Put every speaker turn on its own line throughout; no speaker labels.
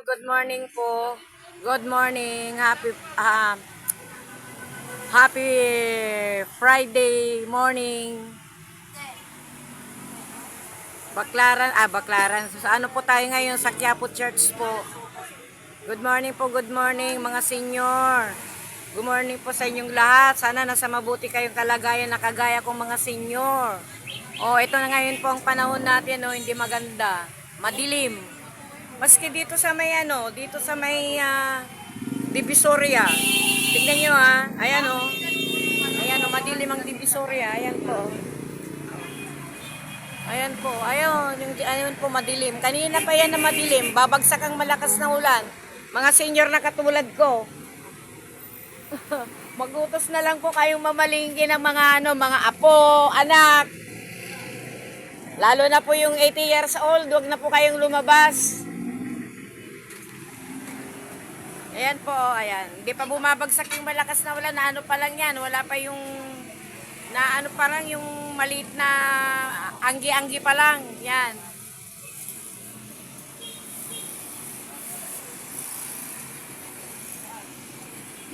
good morning po. Good morning. Happy ah, Happy Friday morning. Baklaran, ah Baklaran. Sa ano po tayo ngayon sa Quiapo Church po. Good morning po, good morning mga senior. Good morning po sa inyong lahat. Sana nasa mabuti kayong kalagayan na kagaya kong mga senior. Oh, ito na ngayon po ang panahon natin, oh, hindi maganda. Madilim. Maski dito sa may ano, dito sa may ah, Divisoria. Tignan nyo ah. Ayan oh. Ayan oh, madilim ang Divisoria. Ayan po. Ayan po. Ayun, yung, ayun po madilim. Kanina pa yan na madilim. Babagsak ang malakas na ulan. Mga senior na katulad ko. Magutos na lang po kayong mamalingki ng mga ano, mga apo, anak. Lalo na po yung 80 years old, wag na po kayong lumabas. Ayan po, ayan. Hindi pa bumabagsak yung malakas na ulan, na ano pa lang yan, wala pa yung, na ano pa lang yung maliit na anggi-anggi pa lang, yan.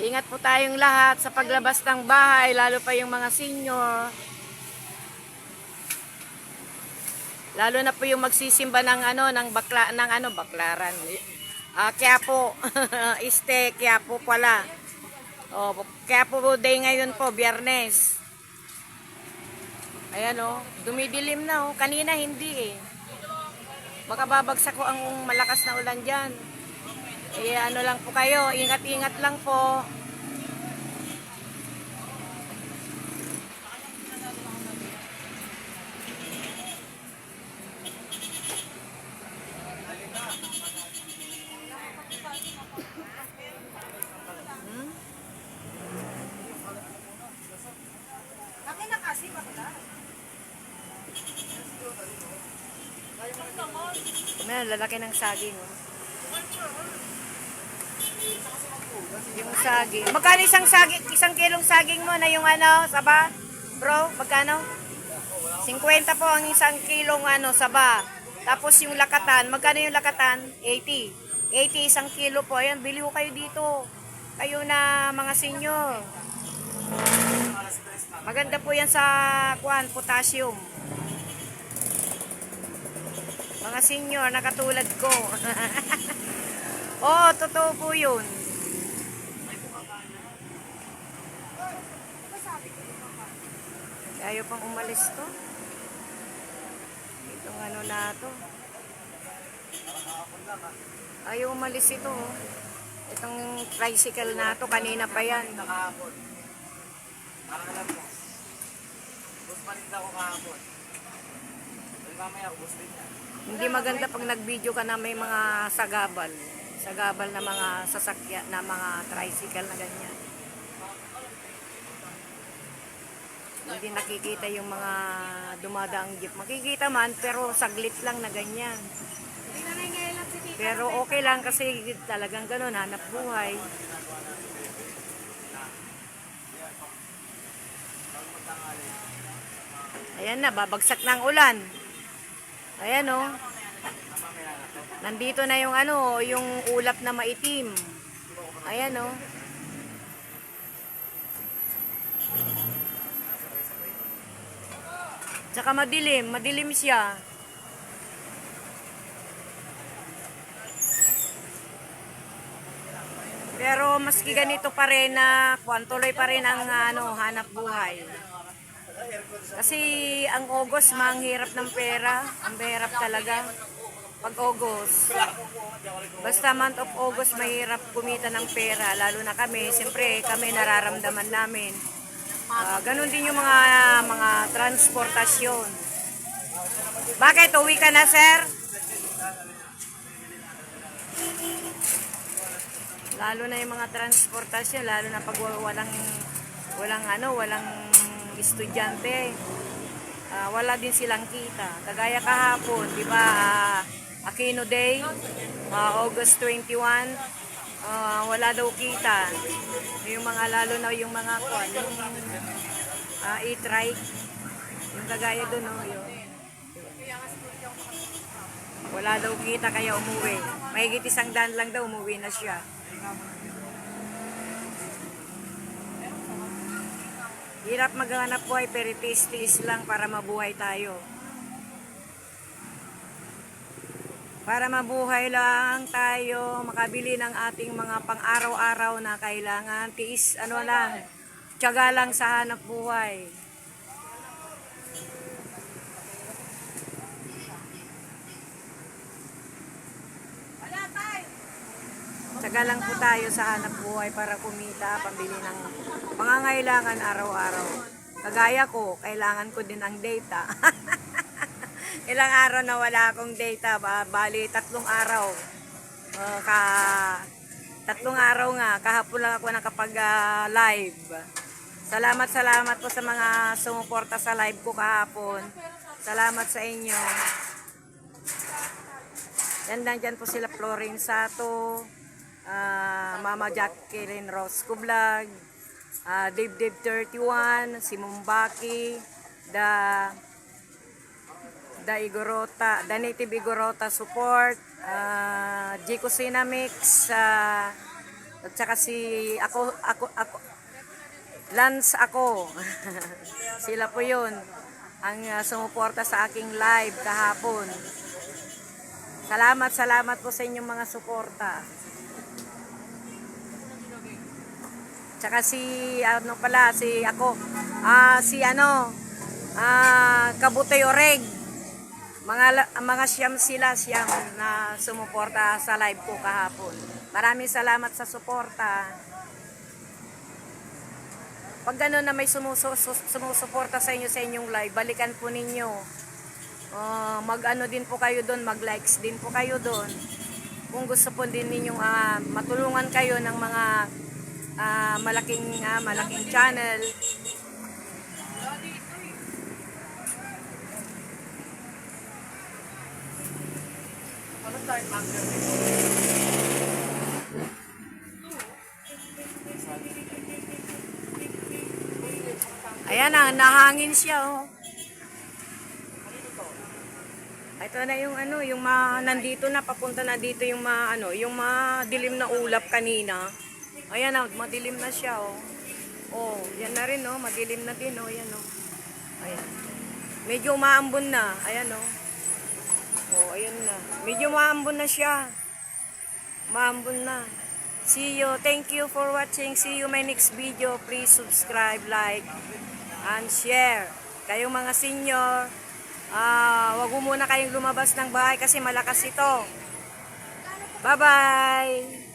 Ingat po tayong lahat sa paglabas ng bahay, lalo pa yung mga senior. Lalo na po yung magsisimba ng ano, ng bakla, ng ano, baklaran. Ah, kaya po, este, kaya po pala. Oh, kaya po day ngayon po, biyernes. Ayan oh, dumidilim na oh. Kanina hindi eh. Baka babagsak ko ang malakas na ulan dyan. Eh, ano lang po kayo, ingat-ingat lang po. May lalaki ng saging oh. Yung saging. Magkano isang saging, isang kilong saging mo na yung ano, saba? Bro, magkano? 50 po ang isang kilong ano, saba. Tapos yung lakatan, magkano yung lakatan? 80. 80 isang kilo po. Ayan, bili ko kayo dito. Kayo na mga senior. Maganda po yan sa kuan, potassium. Mga senior na katulad ko. Oo, totoo po yun. Ayaw pang umalis to. Itong ano na to. Ayaw umalis ito. oh. Itong tricycle na to, kanina pa yan.
kahapon. Parang alam mo. Bus pa rin ako kahapon. Mamaya ubus din yan.
Hindi maganda pag nag-video ka na may mga sagabal. Sagabal na mga sasakyan, na mga tricycle na ganyan. Hindi nakikita yung mga dumadaang jeep. Makikita man, pero saglit lang na ganyan. Pero okay lang kasi talagang ganun, hanap buhay. Ayan na, babagsak ng ulan. Ayan oh. Nandito na yung ano, yung ulap na maitim. Ayan oh. Tsaka madilim, madilim siya. Pero maski ganito pa rin na tuloy pa rin ang ano, hanap buhay. Kasi ang August, manghirap ng pera. Ang hirap talaga. Pag August. Basta month of August, mahirap kumita ng pera. Lalo na kami, siyempre kami nararamdaman namin. Ah, ganun din yung mga mga transportasyon. Bakit? Uwi ka na, sir? Lalo na yung mga transportasyon, lalo na pag wa- walang walang ano, walang estudyante. Ah, wala din silang kita. Kagaya kahapon, 'di ba? ah, Aquino Day, ah, August 21. ah, wala daw kita. Yung mga lalo na yung mga kwan, yung ah, e-trike. Yung kagaya doon, no, yun. Wala daw kita kaya umuwi. Mahigit isang daan lang daw, umuwi na siya. Hirap maghanap buhay pero tiis-tiis lang para mabuhay tayo. Para mabuhay lang tayo, makabili ng ating mga pang-araw-araw na kailangan. Tiis, ano lang, tiyaga lang sa hanap buhay. Tiyaga lang po tayo sa hanap buhay para kumita, pambili ng pangangailangan araw-araw. Kagaya ko, kailangan ko din ang data. Ilang araw na wala akong data, ba, bali tatlong araw. Uh, ka tatlong araw nga, kahapon lang ako nakapag ah, live. Salamat, salamat po sa mga sumuporta sa live ko kahapon. Salamat sa inyo. Yan nandyan po sila Florin Ah, Mama Jacqueline Rosco Vlog, ah, Dave Dave 31, si Mumbaki, the the Igorota, the Native Igorota support, uh, Jico Cinamix, ah, at saka si ako, ako, ako, Lance ako. Sila po yun ang ah, sumuporta sa aking live kahapon. Salamat, salamat po sa inyong mga suporta. Tsaka si, ano pala, si ako, ah, si ano, ah, Kabutay Oreg. Mga, mga siyam sila, siyam na sumuporta sa live ko kahapon. Maraming salamat sa suporta. Pag gano'n na may sumusu- su- sumusuporta sa inyo sa inyong live, balikan po ninyo. Ah, mag-ano din po kayo doon, mag-likes din po kayo doon. Kung gusto po din ninyong ah, matulungan kayo ng mga malaking ah, malaking channel. Ayan na, nahangin siya oh. Ito na yung ano, yung ma, nandito na, papunta na dito yung ma, ano, yung madilim na ulap kanina. Ayan na, madilim na siya oh. Oh, yan na rin oh, madilim na din oh, yan oh. Ayan. Medyo umaambon na, ayan oh. Oh, ayan na. Medyo maambon na siya. Maambon na. See you. Thank you for watching. See you my next video. Please subscribe, like, and share. Kayong mga senior, ah, wag mo muna kayong lumabas ng bahay kasi malakas ito. Bye-bye!